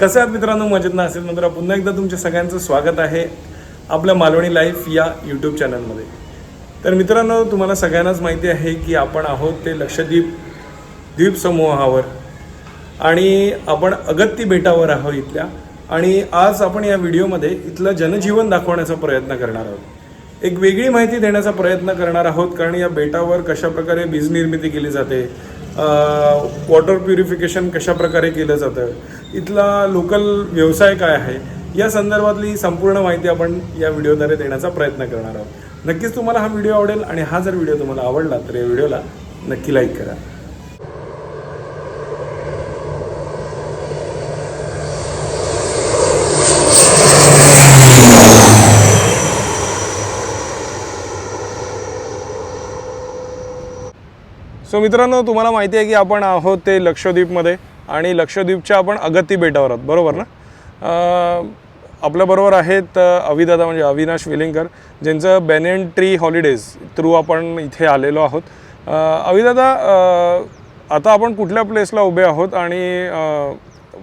कसं आहात मित्रांनो? मजेत ना? असेल मित्र पुन्हा एकदा तुमच्या सगळ्यांचं स्वागत आहे आपल्या मालवणी लाईफ या यूट्यूब चॅनलमध्ये तर मित्रांनो तुम्हाला सगळ्यांनाच माहिती आहे की आपण आहोत ते लक्षद्वीप द्वीप समूहावर. आणि आपण अगत्ती बेटावर आहोत इथल्या. आणि आज आपण या व्हिडिओमध्ये इथलं जनजीवन दाखवण्याचा प्रयत्न करणार आहोत. एक वेगळी माहिती देण्याचा प्रयत्न करणार आहोत कारण या बेटावर कशा प्रकारे वीज निर्मिती केली जाते वॉटर प्युरिफिकेशन कशा प्रकारे केलं जातं? इथला लोकल व्यवसाय काय आहे? या संदर्भातली संपूर्ण माहिती आपण या व्हिडिओद्वारे देण्याचा प्रयत्न करणार आहोत. नक्कीच तुम्हाला हा व्हिडिओ आवडेल आणि हा जर व्हिडिओ तुम्हाला आवडला तर या व्हिडिओला नक्की लाईक करा. सो मित्रांनो तुम्हाला माहिती आहे की आपण आहोत ते लक्षद्वीपमध्ये आणि लक्षद्वीपच्या आपण अगत्ती बेटावर आहोत. बरोबर ना? आपल्याबरोबर आहेत अविदादा म्हणजे अविनाश वेलिंगकर ज्यांचं बेनेन ट्री हॉलिडेज थ्रू आपण इथे आलेलो आहोत. अविदादा आता आपण कुठल्या प्लेसला उभे आहोत आणि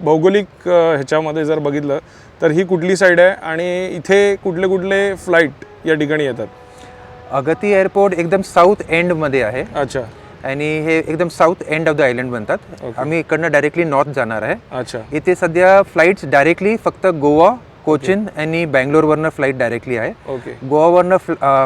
भौगोलिक ह्याच्यामध्ये जर बघितलं तर ही कुठली साईड आहे आणि इथे कुठले कुठले फ्लाईट या ठिकाणी येतात? अगती एअरपोर्ट एकदम साऊथ एंडमध्ये आहे. अच्छा. आणि हे एकदम south end of the island म्हणतात आम्ही इकडनं डायरेक्टली नॉर्थ जाणार आहे. अच्छा. इथे सध्या फ्लाईट्स डायरेक्टली फक्त गोवा कोचिन आणि बँगलोरवरनं फ्लाईट डायरेक्टली आहे. ओके गोवावरनं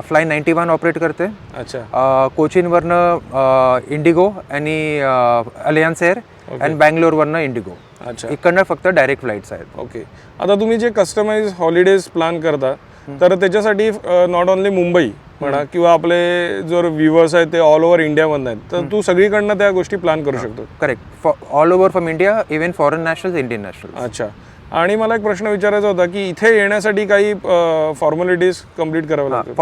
फ्लाय नाईन्टी वन ऑपरेट करते. अच्छा. कोचिनवरनं इंडिगो आणि अलियन्स एअर आणि बँगलोरवरनं इंडिगो अच्छा. इकडनं फक्त डायरेक्ट फ्लाईट्स आहेत. ओके आता तुम्ही जे कस्टमाइज हॉलिडेज प्लॅन करता तर त्याच्यासाठी नॉट ओनली मुंबई म्हणा किंवा आपले जर व्ह्युअर्स आहेत ते ऑल ओव्हर इंडियामधनं आहेत तर तू सगळीकडनं त्या गोष्टी प्लॅन करू शकतो. Correct all over from India even foreign nationals Indian national अच्छा. आणि मला एक प्रश्न विचारायचा होता की इथे येण्यासाठी काही फॉर्मॅलिटीज कंप्लीट कराव्या लागतात.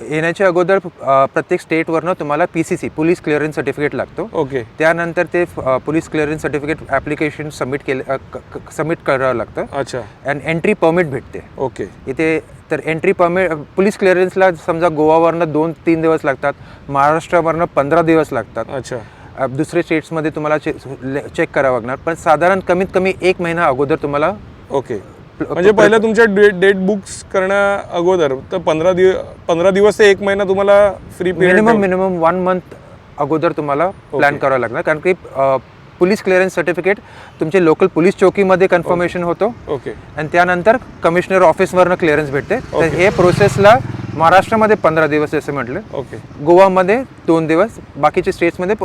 येण्याच्या अगोदर प्रत्येक स्टेटवरनं तुम्हाला P C C police clearance certificate लागतो. ओके. त्यानंतर ते police clearance certificate application submit केले सबमिट करावं लागतं. अच्छा. आणि एंट्री परमिट भेटते. ओके. इथे तर एंट्री परमिट पोलीस क्लिअरन्सला समजा गोवावरनं दोन तीन दिवस लागतात महाराष्ट्रावरनं पंधरा दिवस लागतात. अच्छा. दुसरे स्टेट्समध्ये तुम्हाला चेक करावं लागणार. पण साधारण कमीत कमी एक महिना अगोदर तुम्हाला ओके. म्हणजे पहिलं तुमच्या डेट बुक्स करण्या अगोदर तर पंधरा दिवस पंधरा दिवस ते एक महिना तुम्हाला free minimum minimum one month अगोदर तुम्हाला प्लॅन करावं लागणार. कारण की पोलीस क्लिअरन्स सर्टिफिकेट तुमचे लोकल पोलीस चौकीमध्ये कन्फर्मेशन होतो. ओके आणि त्यानंतर कमिशनर ऑफिसवरनं क्लिअरन्स भेटते. तर हे प्रोसेसला महाराष्ट्रामध्ये पंधरा दिवस जसं म्हटलं. ओके गोवामध्ये दोन दिवस. बाकीचे स्टेट्समध्ये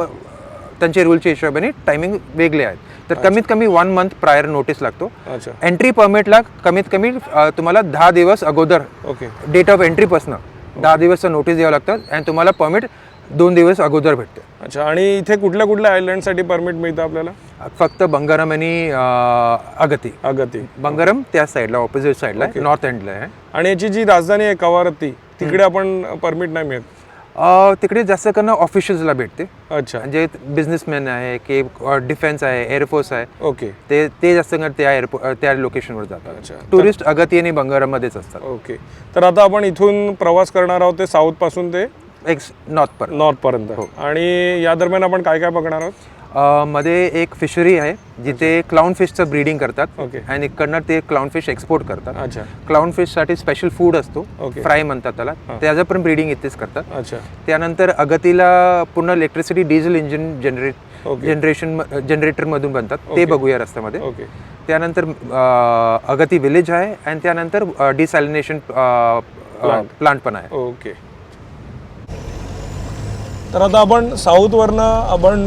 त्यांचे रूलच्या हिशोबाने टायमिंग वेगळे आहेत. तर कमीत कमी वन मंथ प्रायर नोटीस लागतो. अच्छा. एंट्री परमिटला कमीत कमी अ, तुम्हाला दहा दिवस अगोदर ओके. डेट ऑफ एंट्रीपासनं दहा दिवसचं नोटीस द्यावं लागतं आणि तुम्हाला परमिट दोन दिवस अगोदर भेटते. अच्छा आणि इथे कुठल्या कुठल्या आयलंडसाठी परमिट मिळतं आपल्याला? फक्त बंगारम आणि अं, अगती. अगती. बंगारम त्या साईडला ऑपोजिट साईडला आहे नॉर्थ एंडला आहे. आणि याची जी राजधानी आहे कवारत्ती तिकडे आपण परमिट नाही मिळत. तिकडे जास्त करणं ऑफिशियल्सला भेटते. अच्छा. जे बिझनेसमॅन आहे की डिफेन्स आहे एअरफोर्स आहे. ओके. ते ते जास्त करून त्या एअरपोर्ट त्या लोकेशनवर जातात. अच्छा. टुरिस्ट अगती आणि बंगारमध्येच असतात. ओके. तर आता आपण इथून प्रवास करणार आहोत ते साऊथपासून ते एक नॉर्थ पर्यंत. नॉर्थ पर्यंत. आणि या दरम्यान आपण काय काय बघणार आहोत? अ, मध्ये एक फिशरी आहे जिथे क्लाउन फिशचं ब्रीडिंग करतात. ओके. आणि इकडनं ते क्लाउन फिश एक्सपोर्ट करतात. अच्छा. क्लाउन फिशसाठी स्पेशल फूड असतो. फ्राय म्हणतात त्याला. त्याचं पण ब्रीडिंग इथेच करतात. अच्छा. त्यानंतर अगतीला पूर्ण electricity diesel engine generate okay. Generation जनरेटरमधून बनतात. ते बघूया रस्त्यामध्ये. ओके. त्यानंतर अ, अगती विलेज आहे. आणि त्यानंतर डिसॅलिनेशन प्लांट पण आहे. ओके. तर आता आपण साऊथवरनं आपण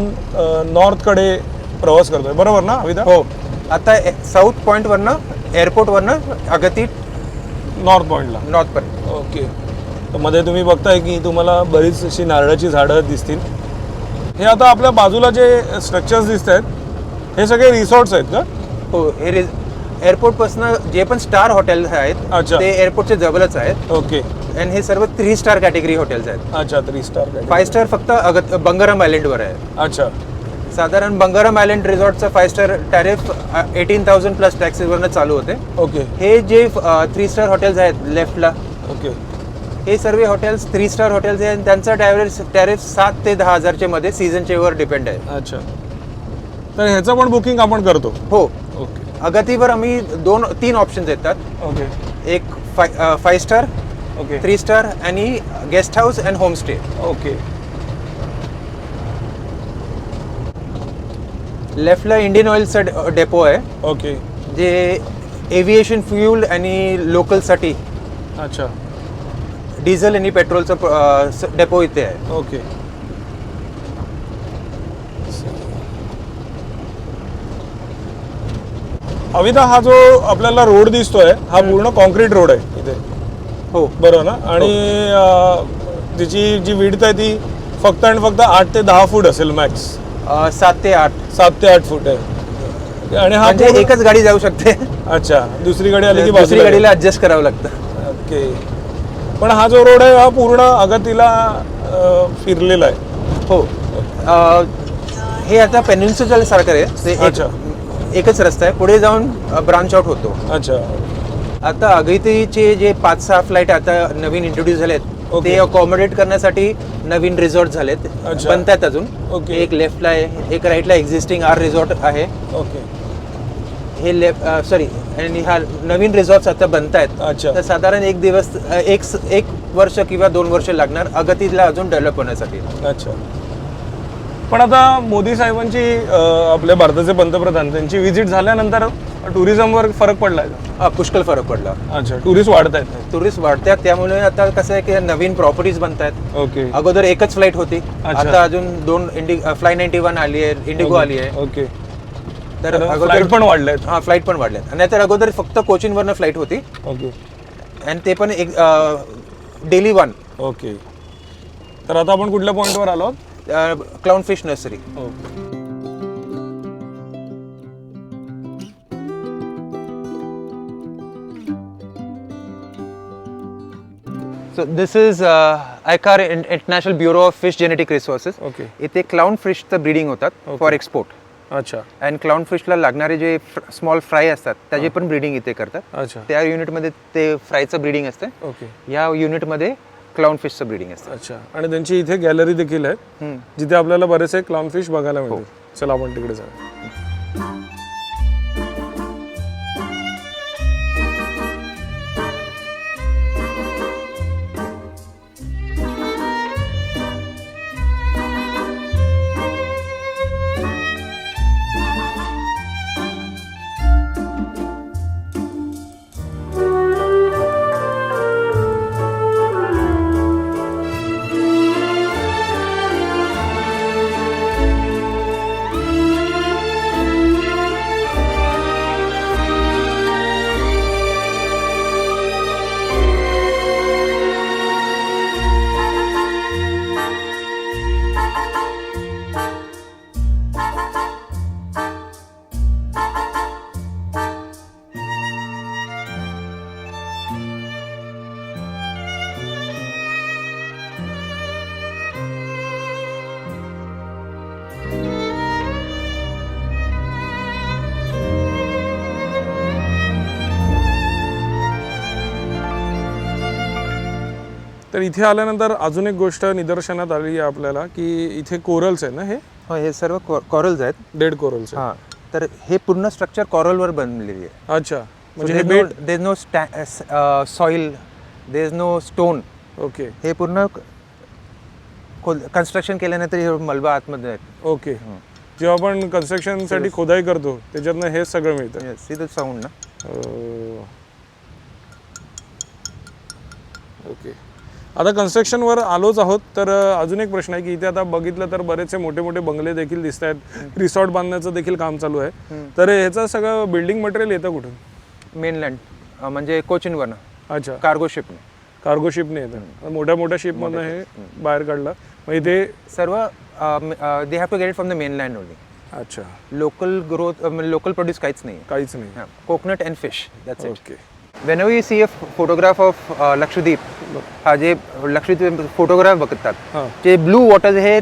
नॉर्थकडे प्रवास करतोय. बरोबर ना अविदा हो. आता साऊथ पॉईंटवरनं एअरपोर्टवरनं अगती नॉर्थ पॉईंटला नॉर्थ पर्यंत. ओके. तर मध्ये तुम्ही बघताय की तुम्हाला बरीच अशी नारळाची झाडं दिसतील. हे आता आपल्या बाजूला जे स्ट्रक्चर्स दिसत आहेत हे सगळे रिसॉर्ट्स आहेत का? हो हे एअरपोर्टपासून जे पण स्टार हॉटेल्स आहेत अच्छा. ते एअरपोर्टच्या जवळच आहेत. ओके. आणि हे सर्व थ्री स्टार कॅटेगरी हॉटेल्स आहेत. अच्छा थ्री स्टार फाय स्टार फक्त अगत बंगारम आयलंडवर आहे. अच्छा. साधारण Bangaram island रिसॉर्टचं five star tariff eighteen thousand plus टॅक्सेसवरनं चालू होते. ओके. हे जे थ्री स्टार हॉटेल्स आहेत लेफ्टला ओके. हे सर्व हॉटेल्स थ्री स्टार हॉटेल्स आहे आणि त्यांचा टॅरिफ टॅरिफ सात ते दहा हजारच्या मध्ये सीझनच्या वर डिपेंड आहे. अच्छा. तर ह्याचं पण बुकिंग आपण करतो. हो. अगतीवर आम्ही दोन तीन ऑप्शन्स येतात. ओके एक five five star okay three star आणि guest house and homestay okay लेफ्टला Indian ऑइलचा डेपो आहे. ओके जे एव्हिएशन फ्युल आणि लोकलसाठी अच्छा. डिझेल आणि पेट्रोलचं डेपो इथे आहे. ओके अविता हा जो आपल्याला रोड दिसतोय हा पूर्ण कॉन्क्रीट रोड आहे इथे. हो. बरोबर ना? आणि अं, तिची जी विड्थ आहे ती फक्त आणि फक्त आठ ते दहा फूट असेल मॅक्स सात ते आठ. सात ते आठ फूट आहे. आणि हा म्हणजे एकच गाडी जाऊ शकते. अच्छा. दुसरी गाडी आली की दुसरी गाडीला ऍडजस्ट करावं लागतं. ओके. पण हा जो रोड आहे हा पूर्ण अगतीला फिरलेला आहे. हो. हे आता पेनिन्सुलर सारखं आहे. अच्छा. एकच रस्ता आहे. पुढे जाऊन ब्रांच आउट होतो. अच्छा. आता अगैतीचे जे पाच सहा फ्लाईट आता नवीन इंट्रोड्यूस झालेत. ते अकॉमोडेट करण्यासाठी नवीन रिसॉर्ट झालेत. बनतात अजून. Okay. एक लेफ्टला आहे एक राईटला एक्झिस्टिंग आर रिसॉर्ट आहे. ओके हे लेफ्ट सॉरी आणि हा नवीन रिसॉर्ट्स आता बनत आहेत अच्छा. तर साधारण एक दिवस एक एक वर्ष किंवा दोन वर्ष लागणार अगतीला अजून डेव्हलप होण्यासाठी. अच्छा. पण आता मोदी साहेबांची आपल्या भारताचे पंतप्रधान त्यांची व्हिजिट झाल्यानंतर टुरिझमवर फरक पडलाय का? अ, पुष्कळ फरक पडला. अच्छा टुरिस्ट वाढत आहेत. टुरिस्ट वाढतात त्यामुळे आता कसं आहे की नवीन प्रॉपर्टीज बनत आहेत ओके. अगोदर एकच फ्लाईट होती. अच्छा. आता अजून दोन इंडि फ्लाय नाईन्टी वन आली आहे इंडिगो आली आहे. ओके. तर फ्लाईट पण वाढले आहेत हा फ्लाईट पण वाढल्यात आणि तर अगोदर फक्त कोचिनवरनं फ्लाईट होती. ओके. आणि ते पण एक डेली वन ओके. तर आता आपण कुठल्या पॉईंटवर आलो? Clown fish nursery. Okay so this is ICAR international bureau of fish genetic resources okay इथे क्लाउन फिशचं ब्रीडिंग होतात फॉर एक्सपोर्ट अच्छा. अँड क्लाउन फिशला लागणारे जे स्मॉल फ्राय असतात त्याची पण ब्रीडिंग इथे करतात. अच्छा. त्या युनिटमध्ये ते फ्रायचं ब्रीडिंग असते. ओके या युनिटमध्ये क्लाउन फिशचं ब्रीडिंग असतं. अच्छा. आणि त्यांची इथे गॅलरी देखील आहे. जिथे आपल्याला बरेचसे क्लाउन फिश बघायला मिळतील. चला आपण तिकडे जाऊ इथे आल्यानंतर अजून एक गोष्ट निदर्शनात आली आहे आपल्याला की इथे कोरल्स आहे ना हे? हो हे सर्व कॉरल्स आहेत. डेड कोरल्स हां तर हे पूर्ण स्ट्रक्चर कॉरलवर बनलेली आहे. अच्छा म्हणजे हे बेट there no soil there is no stone okay हे पूर्ण कन्स्ट्रक्शन केल्यानंतर हे मलबा आतमध्ये आहेत. ओके जेव्हा आपण कन्स्ट्रक्शनसाठी खोदाई करतो त्याच्यातनं हे सगळं मिळतं. इथं साऊंड ना? ओके आता कन्स्ट्रक्शनवर आलोच आहोत तर अजून एक प्रश्न आहे की इथे आता बघितलं तर बरेचसे मोठे मोठे बंगले देखील दिसत आहेत. रिसॉर्ट बांधण्याचं देखील काम चालू आहे. तर ह्याचं सगळं बिल्डिंग मटेरियल येतं कुठून? मेनलँड म्हणजे कोचिनवरनं अच्छा. कार्गो शिपने कार्गो शिपने येतं. मोठ्या मोठ्या शिपमधनं हे बाहेर काढलं. मग इथे सर्व they have to get from the mainland only अच्छा. लोकल ग्रोथ लोकल प्रोड्यूस काहीच नाही काहीच नाही. Coconut and fish that's it okay when you see a photograph of Lakshadweep हा जे लक्षद्वीप फोटोग्राफ बघतात हां। जे ब्लू वॉटर हे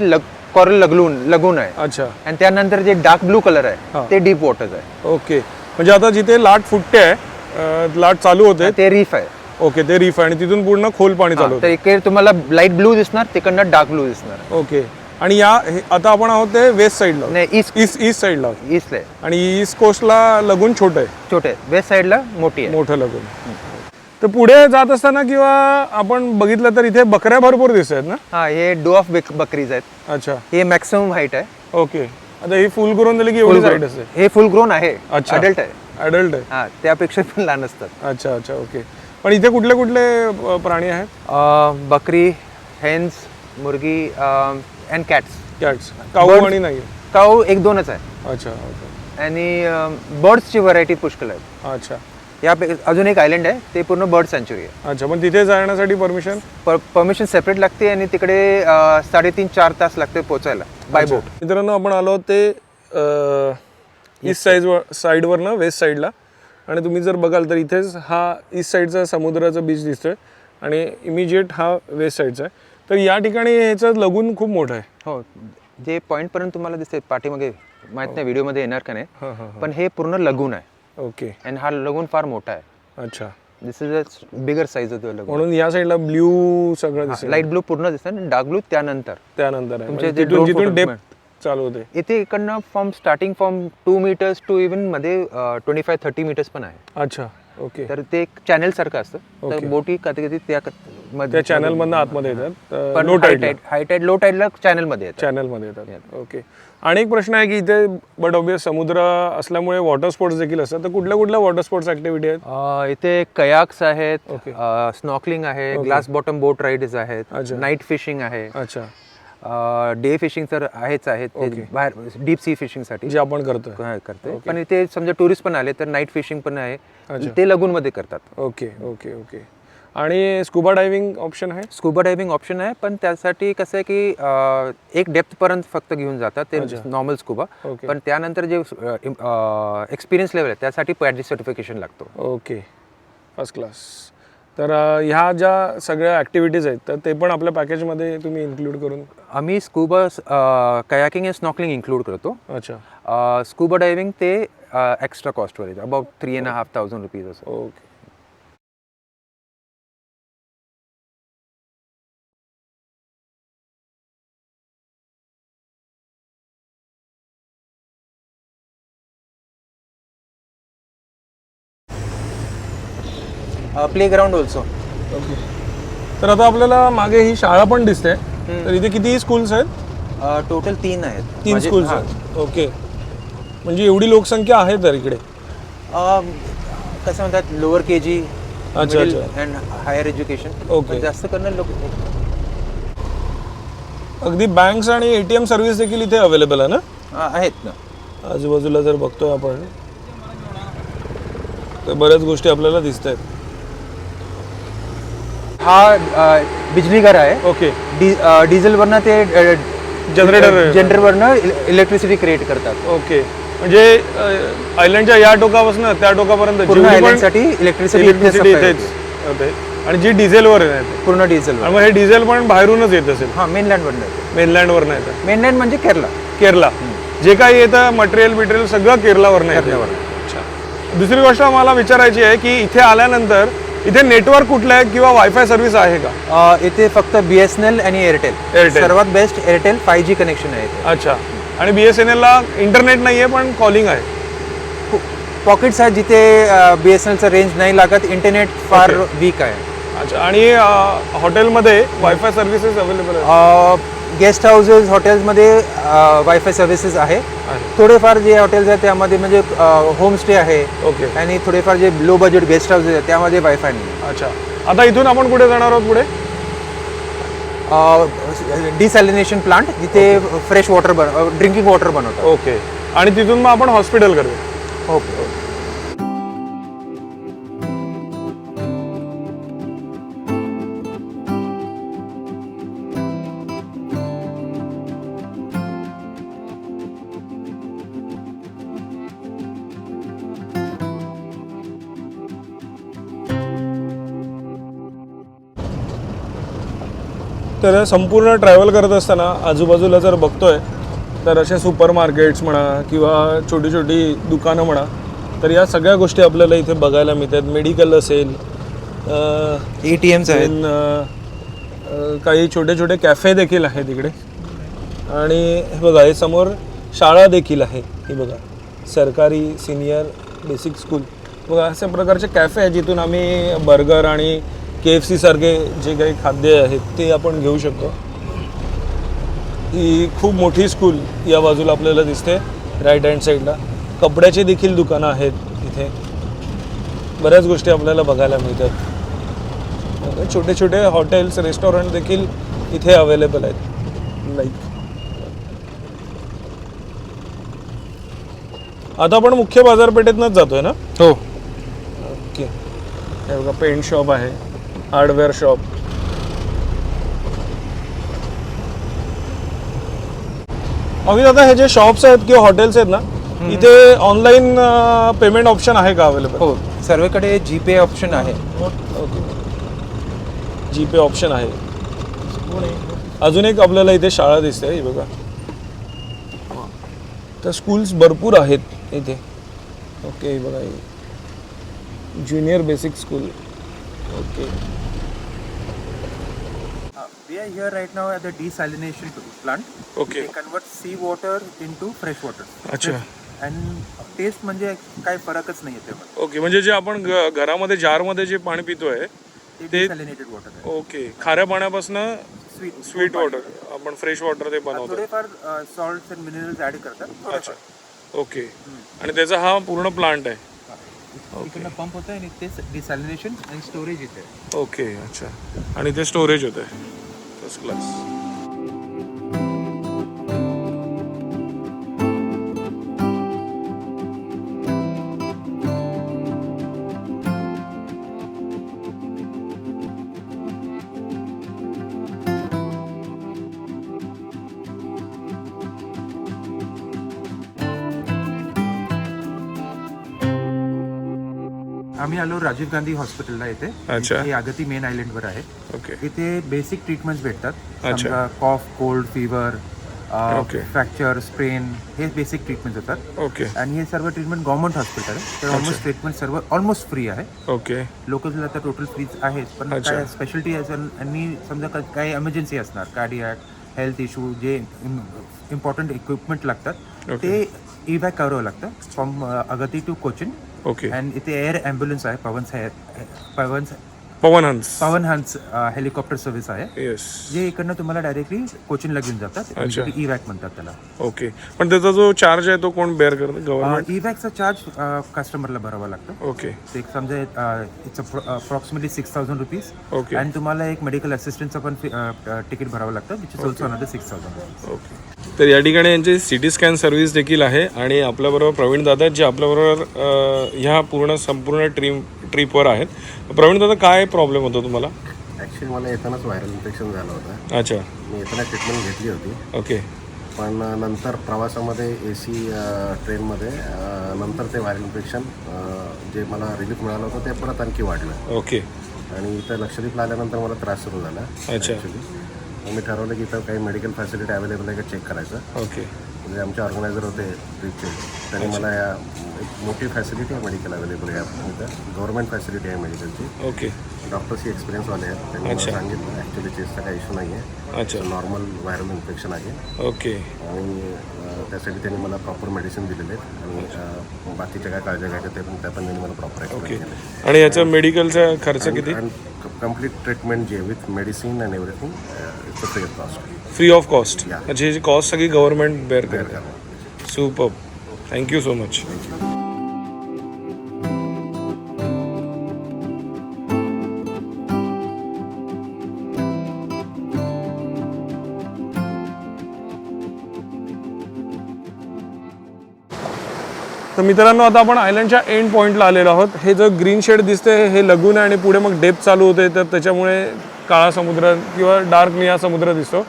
कॉरल लगलून लगून आहे अच्छा। आणि त्यानंतर जे डार्क ब्लू कलर हा. आहे ते डीप वॉटर आहे ओके म्हणजे आता जिथे लाट फुटते आहे अं, लाट चालू होते ते रीफ आहे। ओके ते रीफ आहे. आणि तिथून पूर्ण खोल पाणी चालू तर इकडे तुम्हाला लाइट ब्लू दिसणार तिकडनं डार्क ब्लू दिसणार होतं ओके आणि या हे- आता आपण आहोत ते वेस्ट साईडला नाही ईस्ट ईस्ट ईस्ट साईडला आहोत. ईस्टला आहे. आणि ईस्ट कोस्टला लगून छोटं आहे. छोटे वेस्ट साईडला मोठी आहे. मोठं लगून. तर पुढे जात असताना किंवा आपण बघितलं तर इथे बकऱ्या भरपूर दिसत आहेत ना? हा हे डो ऑफ बकरीज आहेत. अच्छा. हे मॅक्सिमम हाईट आहे. ओके. आता ही फुल करून दिली की एवढी साईड असते हे फुल ग्रोन आहे. अच्छा. अडल्ट आहे. अडल्ट आहे. हा त्यापेक्षा पण लहान असतात. अच्छा अच्छा ओके. पण इथे कुठले कुठले अ, प्राणी आहेत? अं, बकरी हेन्स मुर्गी and cats cats cow Birds. आणि नाही. काऊ एक दोनच आहे. अच्छा आणि बर्ड्सची व्हरायटी पुष्कळ आहेत. अच्छा. या अजून एक आयलंड आहे ते पूर्ण बर्ड सँच्युरी आहे. अच्छा पण तिथे जाण्यासाठी परमिशन परमिशन सेपरेट लागते आणि तिकडे अं, साडेतीन चार तास लागते पोचायला बाय बोट मित्रांनो आपण आलो ते ईस्ट साईड साईडवरनं वेस्ट साईडला आणि तुम्ही जर बघाल तर इथेच हा ईस्ट साईडचा समुद्राचा बीच दिसतोय. आणि इमिजिएट हा वेस्ट साईडचा आहे. तर या ठिकाणी ह्याचं लगून खूप मोठं आहे. हो जे पॉईंट पर्यंत तुम्हाला दिसते पाठीमागे माहीत नाही व्हिडिओमध्ये येणार का नाही हां हां पण हे पूर्ण लगून आहे. ओके. आणि हा लगून फार मोठा आहे. अच्छा. This is a bigger size of lagoon म्हणून या साईडला ब्ल्यू सगळं दिसेल. लाइट ब्लू पूर्ण दिसतं आणि डार्क ब्लू त्यानंतर. त्यानंतर आहे. तुमचे म्हणजे जे drone जिथून डेप्थ चालू होते. इथे इकडनं from starting from two metres to इवनमध्ये twenty five thirty metres पण आहे. अच्छा. ओके. तर ते एक चॅनल सारखं असतं. तर. बोटी कधी कधी त्या त्या चॅनल मधनं आतमध्ये येतात. Low. Tide high tide low टाईडला चॅनलमध्ये येतात. चॅनलमध्ये येतात. ओके. आणि एक प्रश्न आहे की इथे बट ऑबियस समुद्र असल्यामुळे वॉटर स्पोर्ट्स देखील असतात. तर कुठल्या कुठल्या वॉटर स्पोर्ट्स ऍक्टिव्हिटी आहेत? इथे कयाक्स आहेत. स्नॉकलिंग आहे ग्लास बॉटम बोट राईड्स आहेत. नाईट फिशिंग आहे. अच्छा. डे फिशिंग तर आहेच आहेत. ते बाहेर डीप सी फिशिंगसाठी. जे आपण करतोय. काय करते पण इथे समजा टुरिस्ट पण आले तर नाईट फिशिंग पण आहे. अच्छा. ते लगून मध्ये करतात. ओके ओके ओके आणि स्कुबा डायव्हिंग ऑप्शन आहे? स्कुबा डायव्हिंग ऑप्शन आहे पण त्यासाठी कसं आहे की अं, एक डेप्थ पर्यंत फक्त घेऊन जातात. ते नॉर्मल स्कुबा Okay. पण त्यानंतर जे एक्सपिरियन्स लेवल आहे त्यासाठी पॅडी सर्टिफिकेशन लागतो. ओके फर्स्ट क्लास तर ह्या ज्या सगळ्या ॲक्टिव्हिटीज आहेत तर ते पण आपल्या पॅकेजमध्ये तुम्ही इन्क्लूड करून आम्ही scuba kayaking and snorkelling include करतो. अच्छा. स्कुबा डायव्हिंग ते एक्स्ट्रा कॉस्टवर येतं. About three and half thousand rupees असं. Okay playground also okay तर आता आपल्याला मागे ही शाळा पण दिसते. तर इथे किती स्कूल्स आहेत? टोटल तीन आहेत. तीन म्हणजे- स्कूल्स हा. आहेत. ओके म्हणजे एवढी लोकसंख्या आहे तर इकडे. अं, कसं म्हणतात लोअर के जी अच्छा, अच्छा. And higher education Okay. जास्त करणं लोक अगदी बँक्स आणि एटीएम सर्व्हिस देखील इथे अवेलेबल आहे ना? अं, आहेत ना. आजूबाजूला जर बघतोय आपण तर बऱ्याच गोष्टी आपल्याला दिसत आहेत हा अं, बिजली घर आहे. ओके. डी अं, डिझेलवरनं ते आहे. जनरेटरवरनं इलेक्ट्रिसिटी क्रिएट करतात. ओके. म्हणजे आयलंडच्या या टोकापासून त्या टोकापर्यंत आयलंडसाठी इलेक्ट्रिसिटी आणि जी डिझेलवर. पूर्ण डिझेल मग हे डिझेल पण बाहेरूनच येत असेल. हा मेनलँडवरनं मेनलँडवर नाही येतं. मेनलँड म्हणजे केरला. केरला. जे काही येतं मटेरियल बिटेरियल सगळं केरलावर नाही अच्छा. दुसरी गोष्ट मला विचारायची आहे की इथे आल्यानंतर इथे नेटवर्क कुठलं आहे किंवा वायफाय सर्व्हिस आहे का? अं, इथे फक्त बी एस एन एल आणि एअरटेल Airtel. सर्वात best Airtel five G connection आहे इथे. अच्छा. आणि बी एस एन एलला इंटरनेट नाही आहे पण कॉलिंग आहे. पॉकेट्स आहेत जिथे बी एस एन एलचं रेंज नाही लागत इंटरनेट फार वीक आहे. अच्छा. आणि अं, हॉटेलमध्ये वायफाय सर्व्हिसेस अवेलेबल आहे गेस्ट हाऊसेस हॉटेल्समध्ये वायफाय सर्व्हिसेस आहे. थोडेफार जे हॉटेल्स आहेत त्यामध्ये म्हणजे होमस्टे आहे. ओके. आणि थोडेफार जे लो बजेट गेस्ट हाऊसेस आहेत त्यामध्ये वायफाय नाही. अच्छा. आता इथून आपण कुठे जाणार आहोत पुढे? डिसॅलिनेशन प्लांट जिथे फ्रेश वॉटर बन ड्रिंकिंग वॉटर बनवतात. ओके. आणि तिथून मग आपण हॉस्पिटल करूया ओके. तर संपूर्ण ट्रॅव्हल करत असताना आजूबाजूला जर बघतोय तर अशा सुपर मार्केट्स म्हणा किंवा छोटी छोटी दुकानं म्हणा तर या सगळ्या गोष्टी आपल्याला इथे बघायला मिळतात. मेडिकल असेल ए टी एम्स आहेत काही छोटे छोटे कॅफे देखील आहेत इकडे. आणि हे बघा हे समोर शाळा देखील आहे. ही बघा सरकारी सिनियर बेसिक स्कूल बघा अशा प्रकारचे कॅफे आहे जिथून आम्ही बर्गर आणि के एफ सी सारखे जे काही खाद्य आहेत ते आपण घेऊ शकतो. ही खूप मोठी स्कूल या बाजूला आपल्याला दिसते राईट हँड साईडला कपड्याची देखील दुकानं आहेत इथे. बऱ्याच गोष्टी आपल्याला बघायला मिळतात. छोटे छोटे हॉटेल्स रेस्टॉरंट देखील इथे अवेलेबल आहेत. लाईक आता आपण मुख्य बाजारपेठेतनंच जातोय ना? हो. ओके हे बघा पेंट शॉप आहे. Hardware shop. अभि दादा हे जे शॉप्स आहेत किंवा हॉटेल्स आहेत ना इथे ऑनलाईन पेमेंट ऑप्शन आहे का अवेलेबल हो सर्वेकडे जी पे ऑप्शन आहे. ओके जी पे ऑप्शन आहे. अजून एक आपल्याला इथे शाळा दिसते ही बघा. तर स्कूल्स भरपूर आहेत इथे. ओके बघा junior basic school okay we are here right now at the desalination plant. Okay They convert sea water into fresh water. अच्छा. And टेस्ट म्हणजे काय फरकच नाही आहे त्यामध्ये ओके म्हणजे जे आपण घ- घरामध्ये जारमध्ये जे पाणी पितोय ते ते- डिसॅलिनेटेड वॉटर आहे. ओके खाऱ्या पाण्यापासून स्वीट स्वीट वॉटर आपण फ्रेश वॉटर ते बनवतो थोडेफार सॉल्ट अँड मिनरल्स ॲड करतात अच्छा. ओके आणि त्याचा हा पूर्ण प्लांट आहे. इकडनं पंप होतं आणि ते डिसॅलिनेशन आणि स्टोरेज इथे आहे. ओके अच्छा. आणि ते स्टोरेज होतं फर्स्ट क्लास आम्ही आलो राजीव गांधी हॉस्पिटलला. हे अगती मेन आयलंडवर आहे. ओके. इथे बेसिक ट्रीटमेंट्स भेटतात. Cough cold fever. Fracture sprain हे बेसिक ट्रीटमेंट होतात. ओके. आणि हे सर्व ट्रीटमेंट गव्हर्नमेंट हॉस्पिटल आहे. तर ऑलमोस्ट ट्रीटमेंट सर्व ऑलमोस्ट फ्री आहे. ओके. लोकलला तर टोटल फ्रीज आहेत. पण. काय स्पेशलिटी आणि समजा का- काही एमर्जन्सी असणार कार्डियाक हेल्थ इश्यू जे इम्पॉर्टंट इक्विपमेंट लागतात. ते इवॅक करावं लागतं. From Agatti to Cochin. Okay and इथे एअर ॲम्ब्युलन्स आहे पवन पवन पवन हंस पवन हंस हेलिकॉप्टर सर्व्हिस आहे येस जे इकडनं तुम्हाला डायरेक्टली कोचिनला घेऊन जातात अच्छा. इवॅक म्हणतात त्याला ओके पण त्याचा जो चार्ज आहे तो कोण बेअर करतो गव्हर्नमेंट इवॅकचा चार्ज कस्टमरला भरावा लागतो ओके ते एक समजा it's approximately six thousand rupees okay आणि तुम्हाला एक मेडिकल असिस्टंटचं पण तिकीट भरावं लागतं which is also another six thousand okay तर या ठिकाणी यांची सी टी स्कॅन सर्व्हिस देखील आहे आणि आपल्याबरोबर प्रवीण दादा आहेत जे आपल्याबरोबर ह्या पूर्ण संपूर्ण ट्रीप ट्रिपवर आहेत. प्रवीण दादा काय प्रॉब्लेम होता तुम्हाला? ॲक्च्युली मला येतानाच व्हायरल इन्फेक्शन झालं होतं. अच्छा. मी येताना ट्रीटमेंट घेतली होती. ओके. पण नंतर प्रवासामध्ये ए सी ट्रेनमध्ये नंतर ते व्हायरल इन्फेक्शन जे मला रिलीफ मिळालं होतं ते परत आणखी वाढलं. ओके. आणि इथं लक्षद्वीपला आल्यानंतर मला त्रास सुरू झाला अच्छा. ॲक्च्युली मग मी ठरवलं की इथं काही मेडिकल फॅसिलिटी अवेलेबल आहे का चेक करायचं. ओके म्हणजे आमचे ऑर्गनायझर होते ट्रिपचे त्यांनी मला या एक मोठी फॅसिलिटी आहे मेडिकल अवेलेबल या इथं. गव्हर्नमेंट फॅसिलिटी आहे मेडिकलची ओके डॉक्टर्सही एक्सपिरियन्सवाले आहेत. त्यांनी मला सांगितलं. ॲक्च्युली चेस्टचा काही इश्यू नाही आहे अच्छा नॉर्मल व्हायरल इन्फेक्शन आहे. ओके आणि अ, त्यासाठी त्यांनी मला प्रॉपर मेडिसिन दिलेले आहेत. आणि अ, बाकीच्या काय काळज्या घ्यायच्या ते पण त्या पण त्यांनी मला प्रॉपर ओके एक्सप्लेन केले आणि याचा मेडिकलचा खर्च किती? आणि कंप्लीट ट्रीटमेंट जे with medicine and everything it's a free of cost free of cost म्हणजे ह्याची कॉस्ट सगळी गव्हर्नमेंट बेअर करते. Super thank you so much तर मित्रांनो आता आपण आयलंडच्या एंड पॉईंटला आलेलो आहोत. हे जो ग्रीन शेड दिसते हे लगून आहे आणि पुढे मग डेप चालू होते. तर त्याच्यामुळे काळा समुद्र किंवा डार्क निळा समुद्र दिसतो.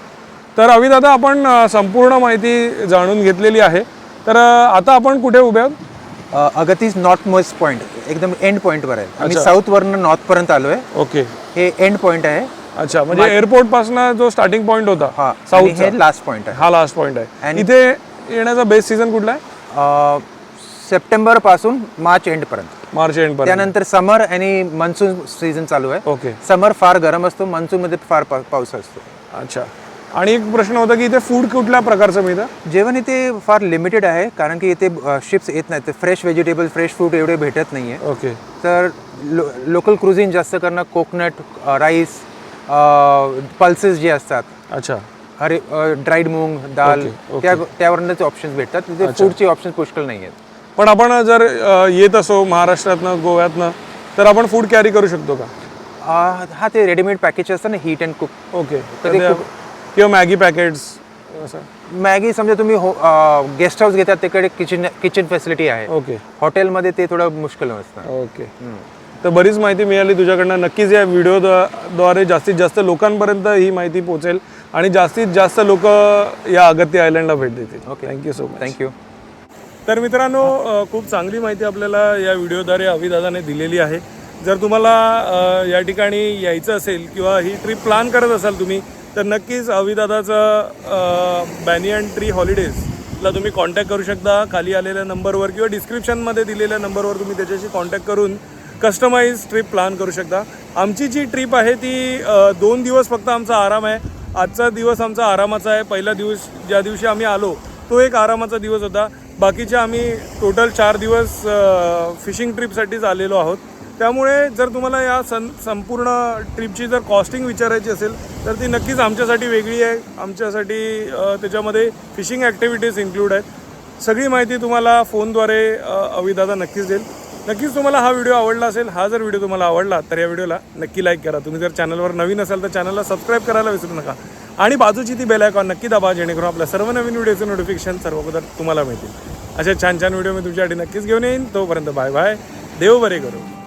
तर अभि दादा आपण संपूर्ण माहिती जाणून घेतलेली आहे. तर आता आपण कुठे उभे आहोत? अगतीज नॉर्थ मोस्ट पॉईंट एकदम एंड पॉईंटवर आहे. आम्ही साऊथ वरनं नॉर्थ पर्यंत आलोय. ओके. हे एंड पॉईंट आहे. अच्छा म्हणजे एअरपोर्टपासून जो स्टार्टिंग पॉईंट होता हा साऊथ हे लास्ट पॉईंट आहे. हा लास्ट पॉईंट आहे. आणि- इथे येण्याचा बेस्ट सीझन कुठला आहे? सप्टेंबरपासून मार्च एंड पर्यंत. मार्च एंड पर्यंत. त्यानंतर समर आणि मान्सून सीझन चालू आहे. ओके. समर फार गरम असतो मान्सून मध्ये फार पाऊस असतो. अच्छा. आणि एक प्रश्न होता की इथे फूड कुठल्या प्रकारचं मिळतं? जेवण इथे फार लिमिटेड आहे कारण की इथे शिप्स येत नाहीत. फ्रेश व्हेजिटेबल फ्रेश फ्रूट एवढे भेटत नाही आहे ओके तर लो लोकल क्रुझिन जास्त करणं कोकोनट राईस पल्सेस जे असतात. अच्छा. अरे ड्राईड मूंग दाल. त्या त्यावरच ऑप्शन्स भेटतात. तिथे फूडचे ऑप्शन पुष्कळ नाही आहेत पण आपण जर येत असो महाराष्ट्रातनं गोव्यातनं तर आपण फूड कॅरी करू शकतो का? हा ते रेडीमेड पॅकेज असतं ना हीट अँड कुक ओके तर किंवा मॅगी पॅकेट्स? असं. मॅगी समजा तुम्ही हो गेस्ट हाऊस घेतात तिकडे किचन किचन फॅसिलिटी आहे. ओके. हॉटेलमध्ये ते थोडं मुश्किल असतं ओके. तर बरीच माहिती मिळाली तुझ्याकडनं. नक्कीच या व्हिडिओ द्वारे जास्तीत जास्त लोकांपर्यंत ही माहिती पोहोचेल आणि जास्तीत जास्त लोक या अगत्य आयलंडला भेट देतील. Okay. Thank you so much thank you तर मित्रांनो खूप चांगली माहिती आपल्याला या व्हिडिओद्वारे अविदादाने दिलेली आहे. जर तुम्हाला या ठिकाणी यायचं असेल किंवा ही ट्रिप प्लॅन करत असाल तुम्ही तर नक्कीच अविदादाचं बॅनियन ट्री हॉलिडेजला तुम्ही कॉन्टॅक्ट करू शकता. खाली आलेल्या नंबरवर किंवा डिस्क्रिप्शनमध्ये दिलेल्या नंबरवर तुम्ही त्याच्याशी कॉन्टॅक्ट करून कस्टमाइज ट्रिप प्लॅन करू शकता. आमची जी ट्रिप आहे ती दोन दिवस फक्त आमचा आराम आहे. आजचा दिवस आमचा आरामाचा आहे. पहिला दिवस ज्या दिवशी आम्ही आलो तो एक आरामाचा दिवस होता. बाकीचे आम्ही टोटल चार दिवस फिशिंग ट्रिपसाठीच आलेलो आहोत. त्यामुळे जर तुम्हाला या सं संपूर्ण ट्रिपची जर कॉस्टिंग विचारायची असेल तर ती नक्कीच आमच्यासाठी वेगळी आहे. आमच्यासाठी त्याच्यामध्ये फिशिंग ॲक्टिव्हिटीज इन्क्लूड आहेत. सगळी माहिती तुम्हाला फोनद्वारे अविदादा नक्कीच देईल. नक्कीच तुम्हाला हा व्हिडिओ आवडला असेल हा जर व्हिडिओ तुम्हाला आवडला तर या व्हिडिओला नक्की लाईक करा. तुम्ही जर चॅनलवर नवीन असाल तर चॅनलला सबस्क्राईब करायला विसरू नका. आणि बाजूची ती बेल आयकॉन नक्की दाबा जेणेकरून आपल्या सर्व नवीन व्हिडिओचं नोटिफिकेशन सर्व अगोदर तुम्हाला मिळतील. असे छान छान व्हिडिओ मी तुमच्यासाठी नक्कीच घेऊन येईन. तोपर्यंत बाय बाय देव बरे करू.